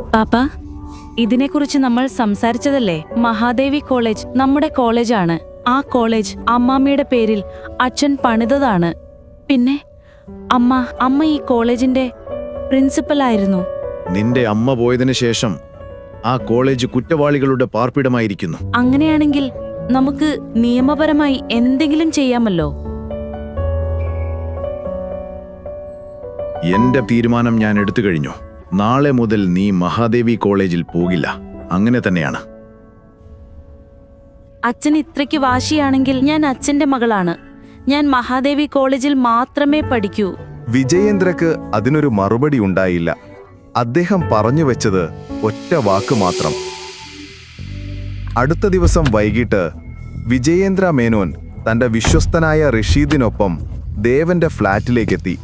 പാപ്പ ഇതിനെക്കുറിച്ച് നമ്മൾ സംസാരിച്ചതല്ലേ? മഹാദേവി കോളേജ് നമ്മുടെ കോളേജാണ്. ആ കോളേജ് അമ്മാമ്മയുടെ പേരിൽ അച്ഛൻ പണിതതാണ്. പിന്നെ അമ്മ അമ്മ ഈ കോളേജിന്റെ പ്രിൻസിപ്പലായിരുന്നു നിന്റെ അമ്മ പോയതിനു ശേഷം ആ കോളേജ് കുറ്റവാളികളുടെ പാർപ്പിടമായിരിക്കുന്നു. അങ്ങനെയാണെങ്കിൽ നമുക്ക് നിയമപരമായി എന്തെങ്കിലും ചെയ്യാമല്ലോ? എന്റെ തീരുമാനം ഞാൻ എടുത്തു കഴിഞ്ഞു. നാളെ മുതൽ നീ മഹാദേവി കോളേജിൽ പോകില്ല. അങ്ങനെ തന്നെയാണ്. അച്ഛൻ ഇത്രയ്ക്ക് വാശിയാണെങ്കിൽ ഞാൻ അച്ഛന്റെ മകളാണ്. ഞാൻ മഹാദേവി കോളേജിൽ മാത്രമേ പഠിക്കൂ. വിജയേന്ദ്രക്ക് അതിനൊരു മറുപടി ഉണ്ടായില്ല. അദ്ദേഹം പറഞ്ഞു വെച്ചത് ഒറ്റ വാക്ക് മാത്രം. അടുത്ത ദിവസം വൈകിട്ട് വിജയേന്ദ്ര മേനോൻ തന്റെ വിശ്വസ്തനായ റഷീദിനൊപ്പം ദേവന്റെ ഫ്ളാറ്റിലേക്കെത്തി